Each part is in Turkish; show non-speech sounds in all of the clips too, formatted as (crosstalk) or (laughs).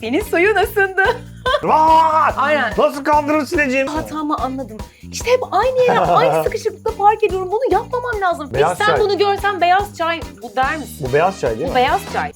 Senin suyun ısındı. Vaa! Aynen. Nasıl kaldırır sileceğim? Hatamı anladım. İşte hep aynı yere, (laughs) aynı sıkışıklıkta park ediyorum. Bunu yapmamam lazım. Beyaz Peki sen çay. bunu görsen beyaz çay bu der misin? Bu beyaz çay değil Bu mi? beyaz çay.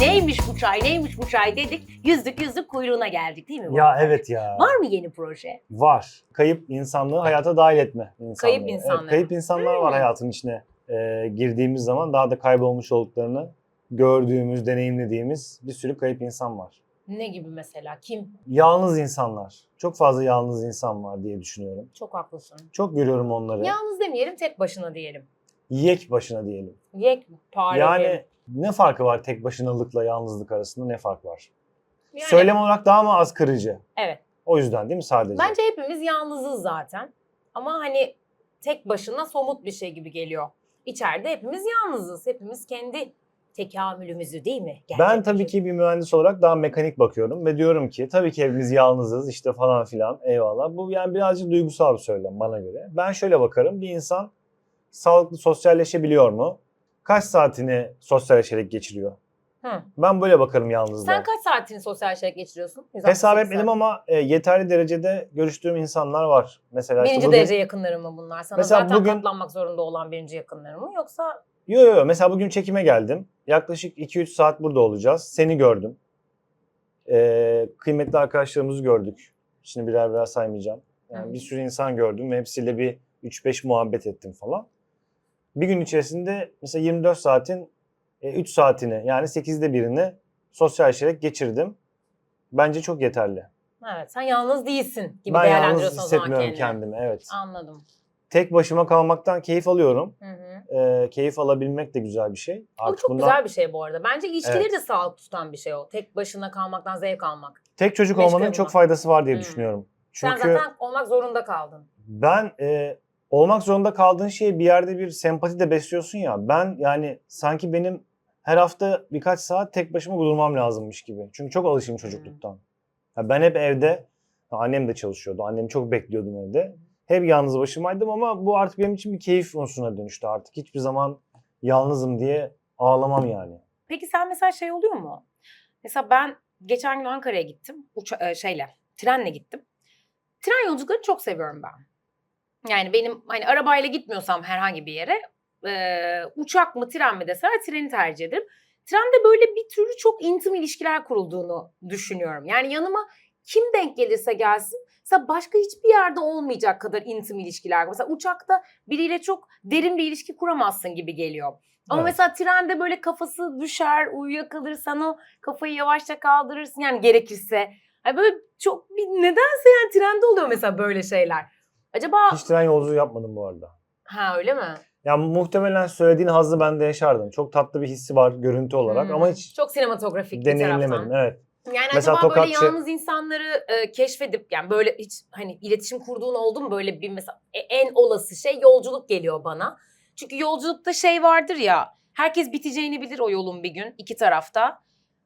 Neymiş bu çay, neymiş bu çay dedik. Yüzdük yüzdük kuyruğuna geldik değil mi? bu? Ya evet ya. Var mı yeni proje? Var. Kayıp insanlığı hayata dahil etme. insanlığı. Kayıp insanları. Evet, kayıp insanlar var Hmm. hayatın içine e, girdiğimiz zaman daha da kaybolmuş olduklarını gördüğümüz, deneyimlediğimiz bir sürü kayıp insan var. Ne gibi mesela? Kim? Yalnız insanlar. Çok fazla yalnız insan var diye düşünüyorum. Çok haklısın. Çok görüyorum onları. Yalnız demeyelim, tek başına diyelim. Yek başına diyelim. Yek pare yani diyelim. ne farkı var tek başınalıkla yalnızlık arasında ne fark var? Yani- Söylem olarak daha mı az kırıcı? Evet. O yüzden değil mi sadece? Bence hepimiz yalnızız zaten. Ama hani tek başına somut bir şey gibi geliyor. İçeride hepimiz yalnızız. Hepimiz kendi tekamülümüzü değil mi? Ben tabii ki bir mühendis olarak daha mekanik bakıyorum ve diyorum ki tabii ki hepimiz yalnızız işte falan filan eyvallah. Bu yani birazcık duygusal bir söylem bana göre. Ben şöyle bakarım bir insan sağlıklı sosyalleşebiliyor mu? Kaç saatini sosyalleşerek geçiriyor? Hı. Ben böyle bakarım yalnızlığa. Sen kaç saatini sosyal şeyle geçiriyorsun? Hesap 168 etmedim ama e, yeterli derecede görüştüğüm insanlar var. Mesela işte Birinci bugün... derece yakınları mı bunlar? Sana Mesela zaten bugün- katlanmak zorunda olan birinci yakınları mı? Yoksa Yo yo mesela bugün çekime geldim. Yaklaşık 2-3 saat burada olacağız. Seni gördüm. Ee, kıymetli arkadaşlarımızı gördük. Şimdi birer birer saymayacağım. Yani Hı. bir sürü insan gördüm ve hepsiyle bir 3-5 muhabbet ettim falan. Bir gün içerisinde mesela 24 saatin 3 saatini yani 8'de birini sosyalleşerek geçirdim. Bence çok yeterli. evet sen yalnız değilsin gibi ben yalnız değerlendiriyorsun o zaman hissetmiyorum kendini. kendimi. Evet. Anladım. Tek başıma kalmaktan keyif alıyorum. Hı hı. Ee, keyif alabilmek de güzel bir şey. O Artık çok bundan- güzel bir şey bu arada. Bence ilişkileri Evet. de sağlıklı tutan bir şey o. Tek başına kalmaktan zevk almak. Tek çocuk Meşgul olmanın olmak. çok faydası var diye Hmm. düşünüyorum. Sen Çünkü zaten olmak zorunda kaldın. ben e, olmak zorunda kaldığın şeyi bir yerde bir sempati de besliyorsun ya. Ben yani sanki benim her hafta birkaç saat tek başıma durmam lazımmış gibi. Çünkü çok alışım çocukluktan. Ya ben hep evde, annem de çalışıyordu. Annemi çok bekliyordum evde. Hep yalnız başımaydım ama bu artık benim için bir keyif unsuruna dönüştü artık. Hiçbir zaman yalnızım diye ağlamam yani. Peki sen mesela şey oluyor mu? Mesela ben geçen gün Ankara'ya gittim. Uça- e, şeyle, trenle gittim. Tren yolculuklarını çok seviyorum ben. Yani benim hani arabayla gitmiyorsam herhangi bir yere e, uçak mı tren mi deseler treni tercih ederim. Trende böyle bir türlü çok intim ilişkiler kurulduğunu düşünüyorum. Yani yanıma kim denk gelirse gelsin mesela başka hiçbir yerde olmayacak kadar intim ilişkiler. Mesela uçakta biriyle çok derin bir ilişki kuramazsın gibi geliyor. Ama Evet. mesela trende böyle kafası düşer, uyuyakalırsan o kafayı yavaşça kaldırırsın yani gerekirse. Hani böyle çok bir nedense yani trende oluyor mesela böyle şeyler. Acaba Hiç tren yolculuğu yapmadım bu arada. ha öyle mi? Ya muhtemelen söylediğin hazzı ben de yaşardım. Çok tatlı bir hissi var görüntü olarak Hmm. ama hiç çok sinematografik bir deneyimlemedim. taraftan. Evet. Yani Mesela acaba böyle Tokatçı- yalnız insanları e, keşfedip yani böyle hiç hani iletişim kurduğun oldu mu böyle bir mesela e, en olası şey yolculuk geliyor bana. Çünkü yolculukta şey vardır ya herkes biteceğini bilir o yolun bir gün iki tarafta.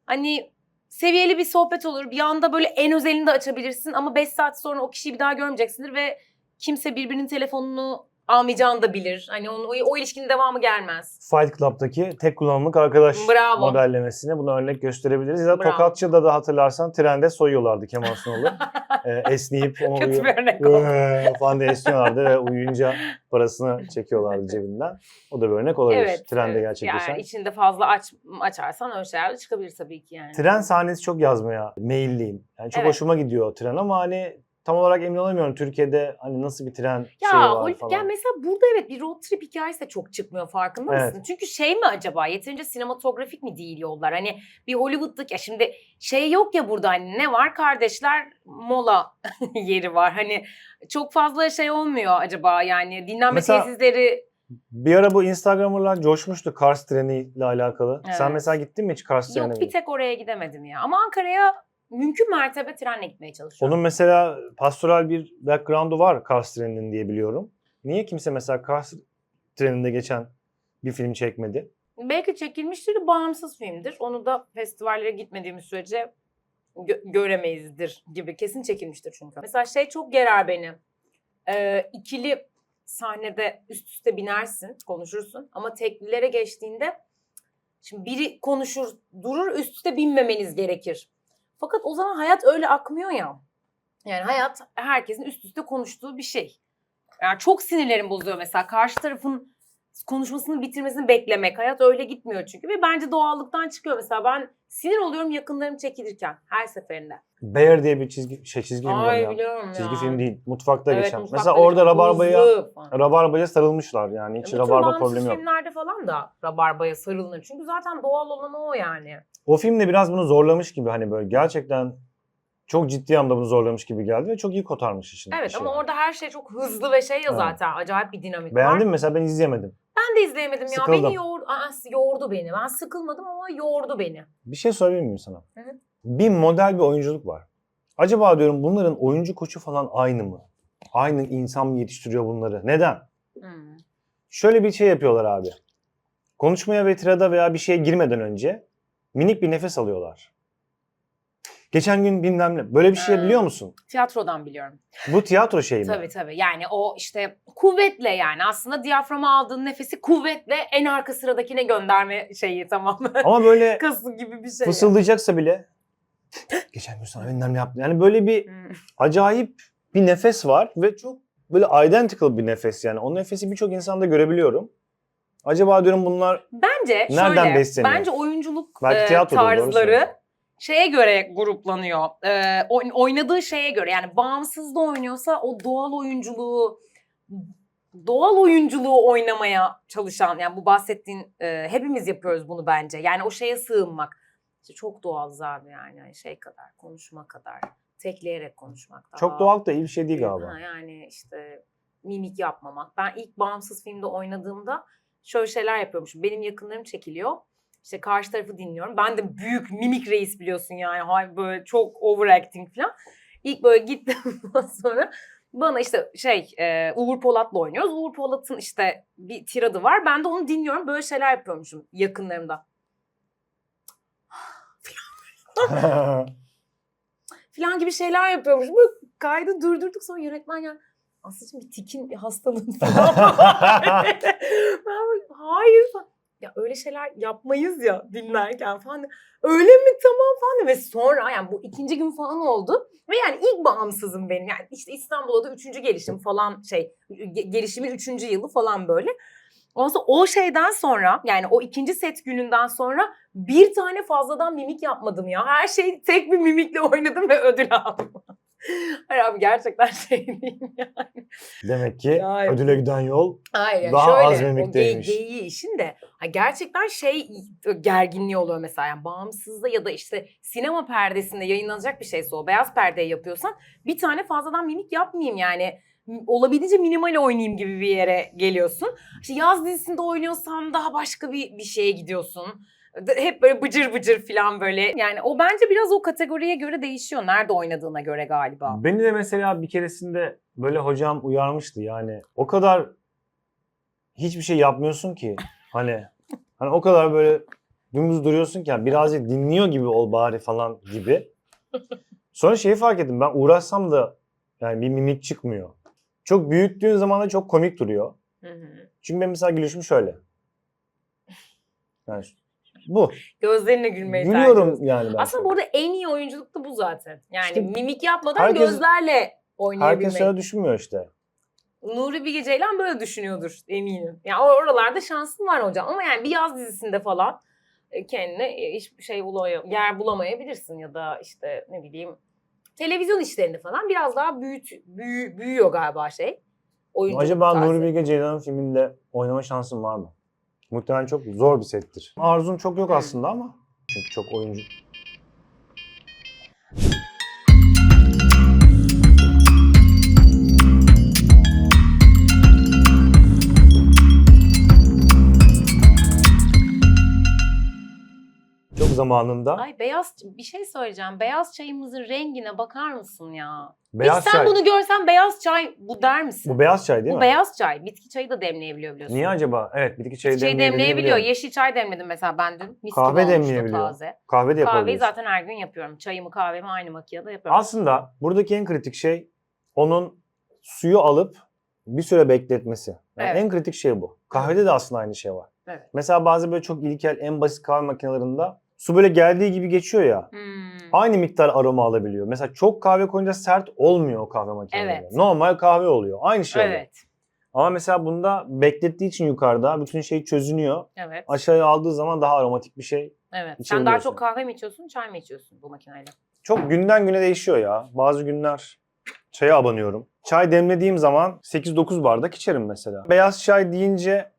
Hani seviyeli bir sohbet olur bir anda böyle en özelini de açabilirsin ama 5 saat sonra o kişiyi bir daha görmeyeceksindir ve kimse birbirinin telefonunu almayacağını da bilir. Hani onun, o, o ilişkinin devamı gelmez. Fight Club'daki tek kullanımlık arkadaş Bravo. modellemesine buna örnek gösterebiliriz. Ya da Bravo. Tokatçı'da da hatırlarsan trende soyuyorlardı Kemal Sunal'ı. ee, (laughs) esneyip (laughs) onu Kötü bir örnek oldu. Falan diye esniyorlardı ve uyuyunca parasını çekiyorlardı (laughs) cebinden. O da bir örnek olabilir. Evet. Trende evet. gerçekleşen. Yani içinde fazla aç açarsan öyle şeyler de çıkabilir tabii ki yani. Tren sahnesi çok yazmaya meyilliyim. Yani çok Evet. hoşuma gidiyor tren ama hani tam olarak emin olamıyorum Türkiye'de hani nasıl bir tren Ya, şeyi var falan. ya mesela burada evet bir road trip hikayesi de çok çıkmıyor farkında Evet. mısın? Çünkü şey mi acaba yeterince sinematografik mi değil yollar? Hani bir Hollywood'lık ya şimdi şey yok ya burada hani ne var kardeşler mola (laughs) yeri var. Hani çok fazla şey olmuyor acaba yani dinlenme Mesela- tesisleri Bir ara bu Instagram'lar coşmuştu Kars treniyle alakalı. Sen Evet. mesela gittin mi hiç Kars trenine? yok bir tek oraya gidemedim ya. Ama Ankara'ya mümkün mertebe trenle gitmeye çalışıyorum. Onun mesela pastoral bir background'u var Kars treninin diye biliyorum. Niye kimse mesela Kars treninde geçen bir film çekmedi? Belki çekilmiştir, bağımsız filmdir. Onu da festivallere gitmediğimiz sürece gö- göremeyizdir gibi. Kesin çekilmiştir çünkü. Mesela şey çok gerer beni. Ee, ikili sahnede üst üste binersin, konuşursun. Ama teklilere geçtiğinde Şimdi biri konuşur, durur, üst üste binmemeniz gerekir. Fakat o zaman hayat öyle akmıyor ya. Yani hayat herkesin üst üste konuştuğu bir şey. Yani çok sinirlerim bozuyor mesela. Karşı tarafın konuşmasını bitirmesini beklemek. Hayat öyle gitmiyor çünkü. Ve bence doğallıktan çıkıyor. Mesela ben sinir oluyorum yakınlarım çekilirken her seferinde. Bear diye bir çizgi şey çizgi film Ay ya. biliyorum ya. Çizgi film değil. Mutfakta Evet, geçen. mutfakta Mesela orada rabarbaya falan. rabarbaya sarılmışlar yani. Hiç Bütün rabarba problemi yok. filmlerde falan da rabarbaya sarılınır. Çünkü zaten doğal olan o yani. O film de biraz bunu zorlamış gibi hani böyle gerçekten çok ciddi anlamda bunu zorlamış gibi geldi ve çok iyi kotarmış işin. Evet işi ama yani. orada her şey çok hızlı ve şey ya Evet. zaten. Acayip bir dinamik var. Beğendin mi? Mesela ben izleyemedim. Ben de izleyemedim ya. Sıkıldım. Beni yoğurdu, Aa, yoğurdu beni. Ben sıkılmadım ama yoğurdu beni. Bir şey sorabilir miyim sana? Hı hı. Bir model bir oyunculuk var. Acaba diyorum bunların oyuncu koçu falan aynı mı? Aynı insan mı yetiştiriyor bunları? Neden? Hmm. Şöyle bir şey yapıyorlar abi. Konuşmaya ve tirada veya bir şeye girmeden önce minik bir nefes alıyorlar. Geçen gün bilmem ne. Böyle bir şey Ha. biliyor musun? Tiyatrodan biliyorum. Bu tiyatro şeyi mi? Tabii tabii. Yani o işte kuvvetle yani aslında diyaframa aldığın nefesi kuvvetle en arka sıradakine gönderme şeyi tamam mı? Ama böyle (laughs) Kası gibi bir şey. fısıldayacaksa bile (laughs) geçen gün sana ne yaptım. Yani böyle bir Hmm. acayip bir nefes var ve çok böyle identical bir nefes yani. O nefesi birçok insanda görebiliyorum. Acaba diyorum bunlar Bence Nereden şöyle, besleniyor? bence oyunculuk Belki e, doğru tarzları söylüyorsun. Şeye göre gruplanıyor. E, oyn- oynadığı şeye göre yani bağımsız da oynuyorsa o doğal oyunculuğu doğal oyunculuğu oynamaya çalışan yani bu bahsettiğin e, hepimiz yapıyoruz bunu bence. Yani o şeye sığınmak. İşte çok doğal abi yani. yani şey kadar konuşma kadar tekleyerek konuşmak daha. çok doğal da iyi bir şey değil galiba. Ha, yani işte mimik yapmamak. Ben ilk bağımsız filmde oynadığımda şöyle şeyler yapıyormuşum. Benim yakınlarım çekiliyor. İşte karşı tarafı dinliyorum. Ben de büyük mimik reis biliyorsun yani. Hay böyle çok overacting falan. İlk böyle gittim (laughs) sonra bana işte şey e, Uğur Polat'la oynuyoruz. Uğur Polat'ın işte bir tiradı var. Ben de onu dinliyorum. Böyle şeyler yapıyormuşum yakınlarımda. (laughs) falan gibi şeyler yapıyormuş. Böyle kaydı durdurduk sonra yönetmen geldi. Aslıcığım bir tikin bir hastalığın falan var." (laughs) ben böyle, hayır falan. Ya öyle şeyler yapmayız ya dinlerken falan. Öyle mi tamam falan. Ve sonra yani bu ikinci gün falan oldu. Ve yani ilk bağımsızım benim. Yani işte İstanbul'a da üçüncü gelişim falan şey. ge- Gelişimin üçüncü yılı falan böyle. Ondan o şeyden sonra yani o ikinci set gününden sonra bir tane fazladan mimik yapmadım ya. Her şeyi tek bir mimikle (laughs) oynadım ve ödül aldım. (laughs) Hayır abi gerçekten (laughs) şey değil yani. Demek ki Ya, evet. ödüle giden yol Hayır yani Daha şöyle az mimikteymiş. geyiği işin de ha, gerçekten şey gerginliği oluyor mesela yani bağımsızda ya da işte sinema perdesinde yayınlanacak bir şeyse o beyaz perdeye yapıyorsan bir tane fazladan mimik yapmayayım yani olabildiğince minimal oynayayım gibi bir yere geliyorsun. İşte yaz dizisinde oynuyorsan daha başka bir bir şeye gidiyorsun. Hep böyle bıcır bıcır falan böyle. Yani o bence biraz o kategoriye göre değişiyor. Nerede oynadığına göre galiba. Beni de mesela bir keresinde böyle hocam uyarmıştı yani o kadar hiçbir şey yapmıyorsun ki hani hani o kadar böyle dümdüz duruyorsun ki yani birazcık dinliyor gibi ol bari falan gibi. Sonra şeyi fark ettim ben uğraşsam da yani bir mimik çıkmıyor. Çok büyüttüğün zaman da çok komik duruyor. Hı hı. Çünkü benim mesela gülüşüm şöyle. Yani bu. Gözlerine gülmeyi tercih Gülüyorum ediyorsun. yani ben. Aslında burada en iyi oyunculuk da bu zaten. Yani İşte mimik yapmadan herkes- gözlerle oynayabilmek. Herkes öyle düşünmüyor işte. Nuri Bilge Ceylan böyle düşünüyordur eminim. Yani or- oralarda şansın var hocam. Ama yani bir yaz dizisinde falan e, kendine e, hiçbir şey bulamaya, yer bulamayabilirsin ya da işte ne bileyim televizyon işlerinde falan biraz daha büyüt, büyü- büyüyor galiba şey. Oyunculuk Acaba tarzı. Nuri Bilge Ceylan'ın filminde oynama şansın var mı? Muhtemelen çok zor bir settir. Arzum çok yok aslında ama. Çünkü çok oyuncu. Çok zamanında Ay beyaz bir şey söyleyeceğim. Beyaz çayımızın rengine bakar mısın ya? Beyaz Hiç sen çay. bunu görsen beyaz çay bu der misin? Bu beyaz çay değil Bu mi? beyaz çay. Bitki çayı da demleyebiliyor biliyorsun. Niye acaba? Evet bitki çayı Bitki demleyebiliyor. biliyorum. Yeşil çay demledim mesela ben dün. Mis Kahve demleyebiliyor. taze. Kahve de Kahveyi yapabiliyorsun. zaten her gün yapıyorum. Çayımı kahvemi aynı makinede yapıyorum. Aslında buradaki en kritik şey onun suyu alıp bir süre bekletmesi. Yani Evet. En kritik şey bu. Kahvede de aslında aynı şey var. Evet. Mesela bazı böyle çok ilkel en basit kahve makinelerinde su böyle geldiği gibi geçiyor ya. Hmm. Aynı miktar aroma alabiliyor. Mesela çok kahve koyunca sert olmuyor o kahve makinelerinde. Evet. Normal kahve oluyor. Aynı şey oluyor. Evet. Ama mesela bunda beklettiği için yukarıda bütün şey çözünüyor. Evet. Aşağıya aldığı zaman daha aromatik bir şey. Evet. Sen daha çok kahve mi içiyorsun, çay mı içiyorsun bu makineyle? Çok günden güne değişiyor ya. Bazı günler çaya abanıyorum. Çay demlediğim zaman 8-9 bardak içerim mesela. Beyaz çay deyince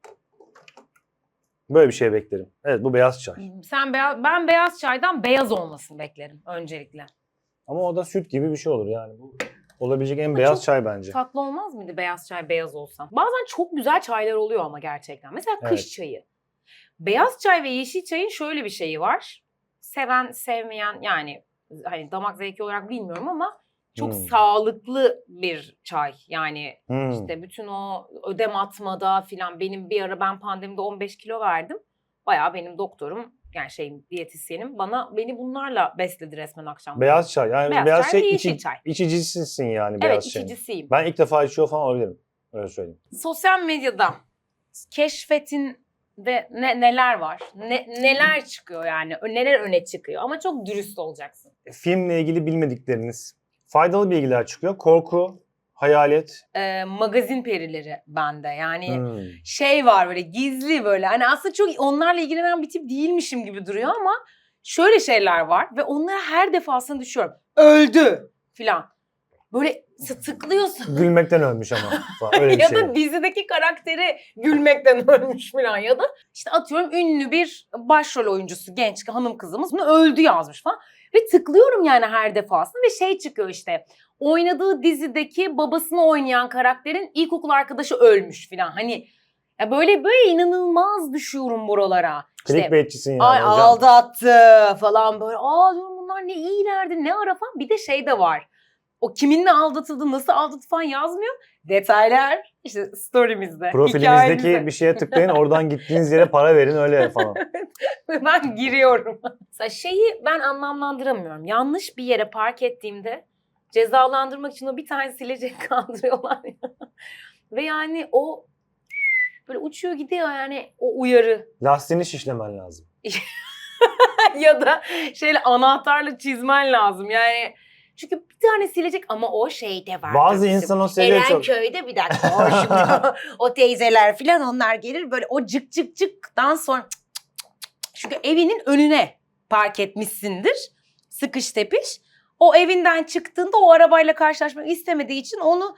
böyle bir şey beklerim. Evet bu beyaz çay. Sen beyaz, ben beyaz çaydan beyaz olmasını beklerim öncelikle. Ama o da süt gibi bir şey olur yani. Bu olabilecek en Ama beyaz çok çay bence. Tatlı olmaz mıydı beyaz çay beyaz olsa? Bazen çok güzel çaylar oluyor ama gerçekten. Mesela kış Evet. çayı. Beyaz çay ve yeşil çayın şöyle bir şeyi var. Seven sevmeyen yani hani damak zevki olarak bilmiyorum ama çok Hmm. sağlıklı bir çay. Yani Hmm. işte bütün o ödem atmada filan benim bir ara ben pandemide 15 kilo verdim. Bayağı benim doktorum yani şeyim diyetisyenim bana beni bunlarla besledi resmen akşam. Beyaz çay. Yani Beyaz beyaz, çay çay yeşil içi, çay. içicisisin yani Evet beyaz çayın. içicisiyim. Ben ilk defa içiyor falan olabilirim. Öyle söyleyeyim. Sosyal medyada keşfetin de ne, neler var? Ne, neler çıkıyor yani? Neler öne çıkıyor? Ama çok dürüst olacaksın. Filmle ilgili bilmedikleriniz. Faydalı bilgiler çıkıyor. Korku, hayalet. Ee, magazin perileri bende. Yani Hmm. şey var böyle gizli böyle. Hani aslında çok onlarla ilgilenen bir tip değilmişim gibi duruyor ama şöyle şeyler var ve onlara her defasında düşüyorum. Öldü filan. Böyle tıklıyorsun. Gülmekten ölmüş ama. (laughs) falan. Öyle bir ya şey. da dizideki karakteri gülmekten (laughs) ölmüş falan ya da işte atıyorum ünlü bir başrol oyuncusu genç hanım kızımız bunu öldü yazmış falan ve tıklıyorum yani her defasında ve şey çıkıyor işte oynadığı dizideki babasını oynayan karakterin ilkokul arkadaşı ölmüş falan hani ya böyle böyle inanılmaz düşüyorum buralara. İşte, Clickbaitçisin yani Ay hocam. aldattı falan böyle. Aa diyorum bunlar ne iyilerdi ne ara falan. Bir de şey de var. O kiminle aldatıldı, nasıl aldatıldı falan yazmıyor. Detaylar işte story'mizde. Profilimizdeki bir şeye tıklayın oradan gittiğiniz yere para verin öyle falan. (laughs) ben giriyorum. Mesela şeyi ben anlamlandıramıyorum. Yanlış bir yere park ettiğimde cezalandırmak için o bir tane silecek (laughs) kaldırıyorlar ya. Ve yani o böyle uçuyor gidiyor yani o uyarı. Lastiğini şişlemen lazım. (laughs) ya da şeyle anahtarla çizmen lazım. Yani çünkü bir tane silecek ama o şeyde var. Bazı Bizim insan o seviye çok... Erenköy'de bir dakika o şimdi (laughs) (laughs) o teyzeler falan onlar gelir böyle o cık cık cıktan sonra cık cık cık cık. çünkü evinin önüne park etmişsindir sıkış tepiş. O evinden çıktığında o arabayla karşılaşmak istemediği için onu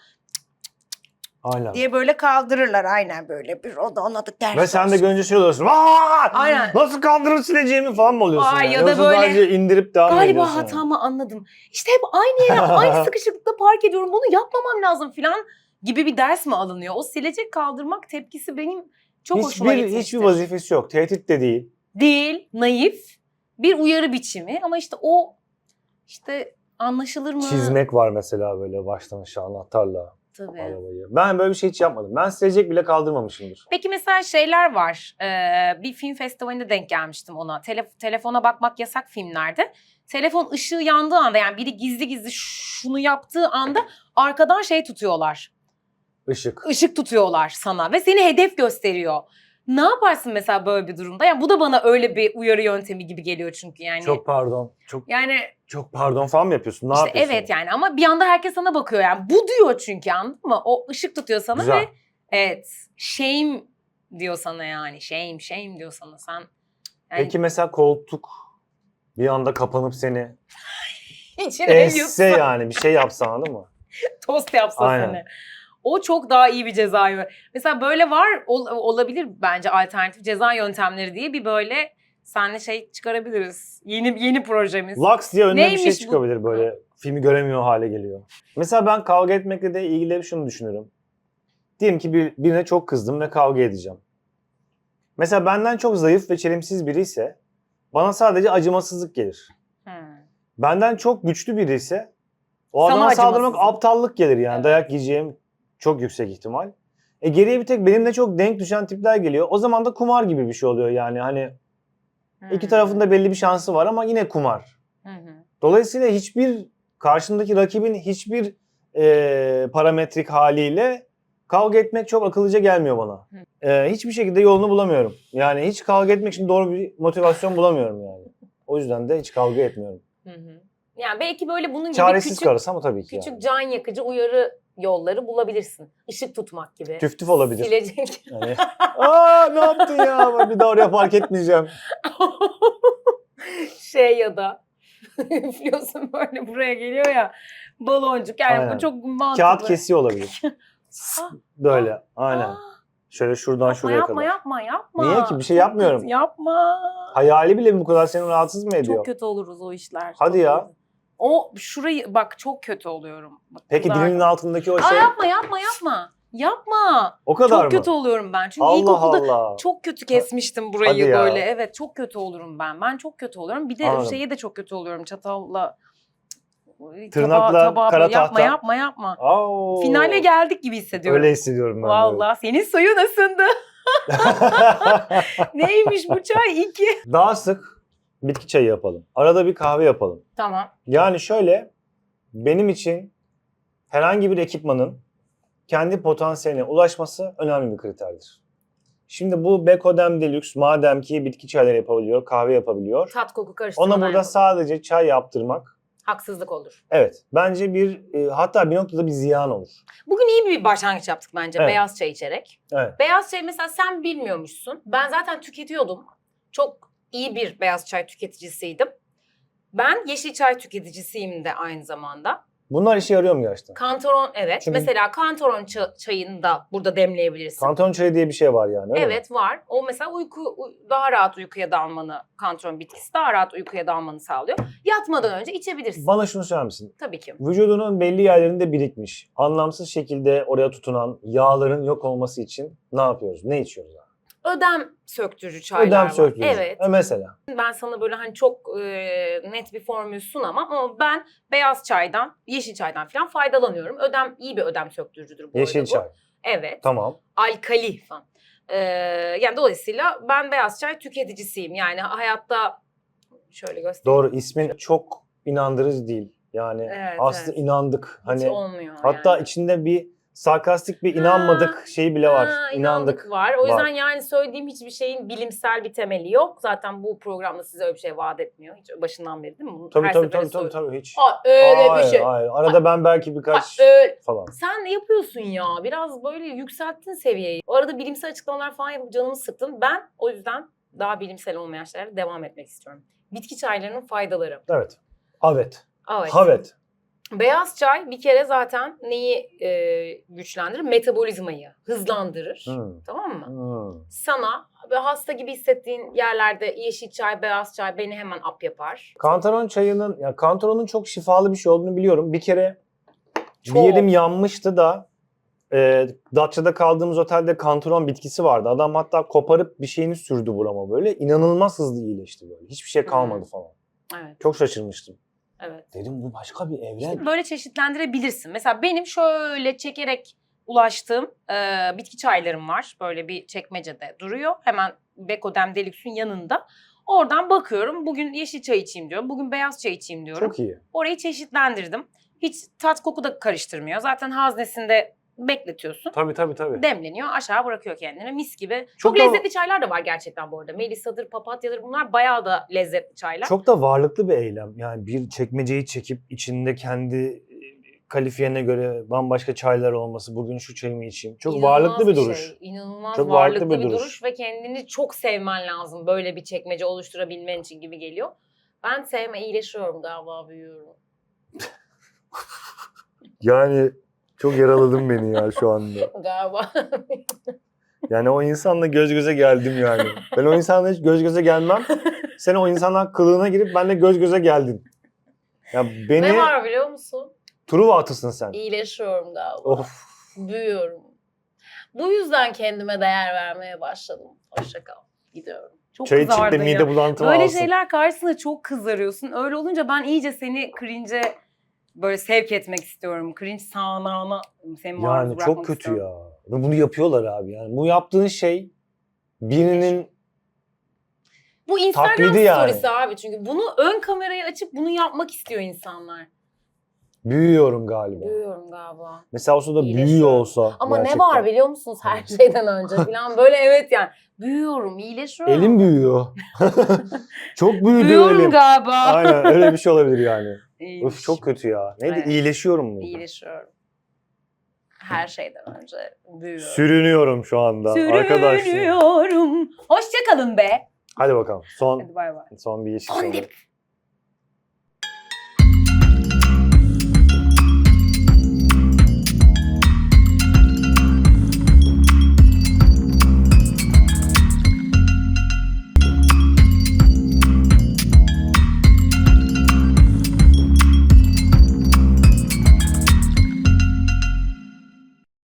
Hala. diye böyle kaldırırlar aynen böyle bir o da ona da ters Ve sen de olsun. görünce şey oluyorsun. Vaa! Aynen. Nasıl kaldırır sileceğimi falan mı oluyorsun? Ay, yani? ya da Yoksa böyle, sadece indirip devam Galiba ediyorsun. yani. hatamı anladım. İşte hep aynı yere aynı (laughs) sıkışıklıkta park ediyorum. Bunu yapmamam lazım falan gibi bir ders mi alınıyor? O silecek kaldırmak tepkisi benim çok hoşuma Hiçbir, gitmişti. hiçbir vazifesi yok. Tehdit de değil. Değil, naif bir uyarı biçimi ama işte o işte anlaşılır mı? Çizmek var mesela böyle baştan aşağı anahtarla Tabii. arabayı. Ben böyle bir şey hiç yapmadım. Ben silecek bile kaldırmamışımdır. Peki mesela şeyler var. Ee, bir film festivalinde denk gelmiştim ona. Tele- telefona bakmak yasak filmlerde. Telefon ışığı yandığı anda yani biri gizli gizli şunu yaptığı anda arkadan şey tutuyorlar. Işık. Işık tutuyorlar sana ve seni hedef gösteriyor. Ne yaparsın mesela böyle bir durumda? Yani bu da bana öyle bir uyarı yöntemi gibi geliyor çünkü yani. Çok pardon. Çok yani çok pardon falan mı yapıyorsun? Ne işte yapıyorsun? evet yani ama bir anda herkes sana bakıyor yani. Bu diyor çünkü anladın mı? O ışık tutuyor sana Güzel. ve evet shame diyor sana yani. Shame shame diyor sana sen. Yani Peki mesela koltuk bir anda kapanıp seni (laughs) içine esse yutsa, yani bir şey yapsa anladın mı? (laughs) tost yapsa Aynen. seni. O çok daha iyi bir ceza. Mesela böyle var ol- olabilir bence alternatif ceza yöntemleri diye bir böyle senle şey çıkarabiliriz. Yeni yeni projemiz. Laks diye önüne bir şey Neymiş bu? çıkabilir böyle. Filmi göremiyor hale geliyor. Mesela ben kavga etmekle de ilgili şunu düşünürüm. Diyelim ki bir, birine çok kızdım ve kavga edeceğim. Mesela benden çok zayıf ve çelimsiz biri ise bana sadece acımasızlık gelir. Hmm. Benden çok güçlü biri ise o Sana adama saldırmak aptallık gelir yani. Evet. Dayak yiyeceğim çok yüksek ihtimal. E geriye bir tek benimle çok denk düşen tipler geliyor. O zaman da kumar gibi bir şey oluyor yani. Hani iki Hmm. tarafın da belli bir şansı var ama yine kumar. Hı hı. Dolayısıyla hiçbir karşındaki rakibin hiçbir e, parametrik haliyle Kavga etmek çok akıllıca gelmiyor bana. Ee, hiçbir şekilde yolunu bulamıyorum. Yani hiç kavga etmek için doğru bir motivasyon bulamıyorum yani. O yüzden de hiç kavga etmiyorum. Hı hı. Yani belki böyle bunun gibi Çaresiz küçük karısı ama tabii ki küçük yani. can yakıcı uyarı yolları bulabilirsin. Işık tutmak gibi. Tüf tüf olabilir. Silecek. Yani, Aa ne yaptın ya? Bir daha oraya park etmeyeceğim. (laughs) şey ya da (laughs) üflüyorsun böyle buraya geliyor ya baloncuk. Yani Aynen. bu çok mantıklı. Kağıt kesiyor olabilir. (laughs) Böyle aynen. Şöyle şuradan yapma, şuraya yapma, kadar. yapma, yapma. Niye ki? Bir şey yapmıyorum. Yapma. Hayali bile bu kadar seni rahatsız mı ediyor? Çok kötü oluruz o işler. Hadi ya. O şurayı bak çok kötü oluyorum. Bak, Peki kızar- dilinin altındaki o Aa, şey yapma yapma yapma. Yapma. o kadar çok mı? kötü oluyorum ben. Çünkü Allah ilkokulda Allah. çok kötü kesmiştim burayı Hadi ya. böyle. Evet çok kötü olurum ben. Ben çok kötü oluyorum. Bir de Anladım. şeye de çok kötü oluyorum. Çatalla Tırnakla tabağa- tabağa kara yapma tahta. yapma yapma. Aa, Finale geldik gibi hissediyorum. Öyle hissediyorum ben. de, Vallahi senin suyun ısındı. (laughs) (laughs) Neymiş bu çay? İki. Daha sık bitki çayı yapalım. Arada bir kahve yapalım. Tamam. Yani şöyle benim için herhangi bir ekipmanın kendi potansiyeline ulaşması önemli bir kriterdir. Şimdi bu Bekodem Deluxe madem ki bitki çayları yapabiliyor, kahve yapabiliyor. Tat koku karıştırma. Ona burada sadece çay yaptırmak Haksızlık olur. evet bence bir e, hatta bir noktada bir ziyan olur. Bugün iyi bir başlangıç yaptık bence Evet. beyaz çay içerek. Evet. Beyaz çay mesela sen bilmiyormuşsun. Ben zaten tüketiyordum. Çok iyi bir beyaz çay tüketicisiydim. Ben yeşil çay tüketicisiyim de aynı zamanda. Bunlar işe yarıyor mu gerçekten? Kantaron evet. Çünkü- Mesela kantaron ça- çayını da burada demleyebilirsin. Kanton çayı diye bir şey var yani öyle mi? evet var. O mesela uyku uy- daha rahat uykuya dalmanı, kantaron bitkisi daha rahat uykuya dalmanı sağlıyor. Yatmadan önce içebilirsin. Bana şunu söyler misin? Tabii ki. Vücudunun belli yerlerinde birikmiş, anlamsız şekilde oraya tutunan yağların yok olması için ne yapıyoruz? Ne içiyoruz? Ödem söktürücü çaylar Ödem var. söktürücü. Evet. E mesela. Ben sana böyle hani çok e, net bir formül sunamam ama ben beyaz çaydan, yeşil çaydan falan faydalanıyorum. Ödem iyi bir ödem söktürücüdür bu Yeşil arada bu. çay. Evet. Tamam. Alkali falan. Ee, yani dolayısıyla ben beyaz çay tüketicisiyim. Yani hayatta şöyle göstereyim. Doğru. ismin çok inandırıcı değil. Yani Evet, aslında evet. inandık. Hiç Hani olmuyor hatta yani. içinde bir sarkastik bir inanmadık şeyi bile var. Ha, İnandık. var. O yüzden Var. yani söylediğim hiçbir şeyin bilimsel bir temeli yok. Zaten bu programda size öyle bir şey vaat etmiyor. Hiç başından beri değil mi? Bunu Tabii her tabii tabii tabii, tabii hiç. Aa, öyle hayır, bir şey. Hayır. Arada ben belki birkaç Ha, öyle. falan. Sen ne yapıyorsun ya? Biraz böyle yükselttin seviyeyi. O arada bilimsel açıklamalar falan yapıp canımı sıktın. Ben o yüzden daha bilimsel olmayan şeylere devam etmek istiyorum. Bitki çaylarının faydaları. Evet. Evet. Evet. Evet. Beyaz çay bir kere zaten neyi e, güçlendirir? Metabolizmayı hızlandırır. Hmm. Tamam mı? Hmm. Sana ve hasta gibi hissettiğin yerlerde yeşil çay, beyaz çay beni hemen ap yapar. Kantaron çayının, ya kantaronun çok şifalı bir şey olduğunu biliyorum. Bir kere Çok. bir yerim yanmıştı da e, Datça'da kaldığımız otelde kantaron bitkisi vardı. Adam hatta koparıp bir şeyini sürdü burama böyle. İnanılmaz hızlı iyileşti böyle. Hiçbir şey kalmadı Hmm. falan. Evet, Çok şaşırmıştım. Evet. Dedim bu başka bir evren. Böyle çeşitlendirebilirsin. Mesela benim şöyle çekerek ulaştığım e, bitki çaylarım var. Böyle bir çekmecede duruyor. Hemen Bekodem Deluxe'ün yanında. Oradan bakıyorum. Bugün yeşil çay içeyim diyorum. Bugün beyaz çay içeyim diyorum. Çok iyi. Orayı çeşitlendirdim. Hiç tat koku da karıştırmıyor. Zaten haznesinde bekletiyorsun. Tabii tabii tabii. Demleniyor, aşağı bırakıyor kendini. Mis gibi. Çok, Çok da- lezzetli çaylar da var gerçekten bu arada. Melisa'dır, papatyadır bunlar bayağı da lezzetli çaylar. Çok da varlıklı bir eylem. Yani bir çekmeceyi çekip içinde kendi e, kalifiyene göre bambaşka çaylar olması. Bugün şu çayımı içeyim. Çok İnanılmaz varlıklı bir duruş. Şey. İnanılmaz Çok varlıklı, varlıklı bir bir duruş. duruş. ve kendini çok sevmen lazım böyle bir çekmece oluşturabilmen için gibi geliyor. Ben sevme iyileşiyorum galiba büyüyorum. (laughs) Yani çok yaraladın beni ya şu anda. (laughs) Galiba. Yani o insanla göz göze geldim yani. Ben o insanla hiç göz göze gelmem. Sen o insanın kılığına girip benimle göz göze geldin. Ya beni ne var biliyor musun? Truva atısın sen. İyileşiyorum galiba. Of. Büyüyorum. Bu yüzden kendime değer vermeye başladım. Hoşça kal. Gidiyorum. Çok Çay içip de mide bulantımı Böyle alsın. şeyler karşısında çok kızarıyorsun. Öyle olunca ben iyice seni cringe'e böyle sevk etmek istiyorum. Cringe sağanağına seni maruz Yani bırakmak çok kötü istiyorum. ya. Ve bunu yapıyorlar abi yani. Bu yaptığın şey birinin Bu Instagram Taklidi yani. storiesi abi çünkü bunu ön kamerayı açıp bunu yapmak istiyor insanlar. Büyüyorum galiba. Büyüyorum galiba. Mesela o sırada İyileşiyorum. büyüyor olsa. Ama ne gerçekten. var biliyor musunuz her şeyden önce falan böyle evet yani büyüyorum, iyileşiyorum. Elim büyüyor. (laughs) Çok büyüdü Büyüyorum elim. galiba. Aynen öyle bir şey olabilir yani. İyiymiş. Öf çok kötü ya. Neydi? Evet. İyileşiyorum mu? İyileşiyorum. Her şeyden önce büyüyorum. Sürünüyorum şu anda arkadaşlar. Sürünüyorum. Hoşçakalın be. Hadi bakalım. Son Hadi bay bay. son bir yeşil On soru. dip.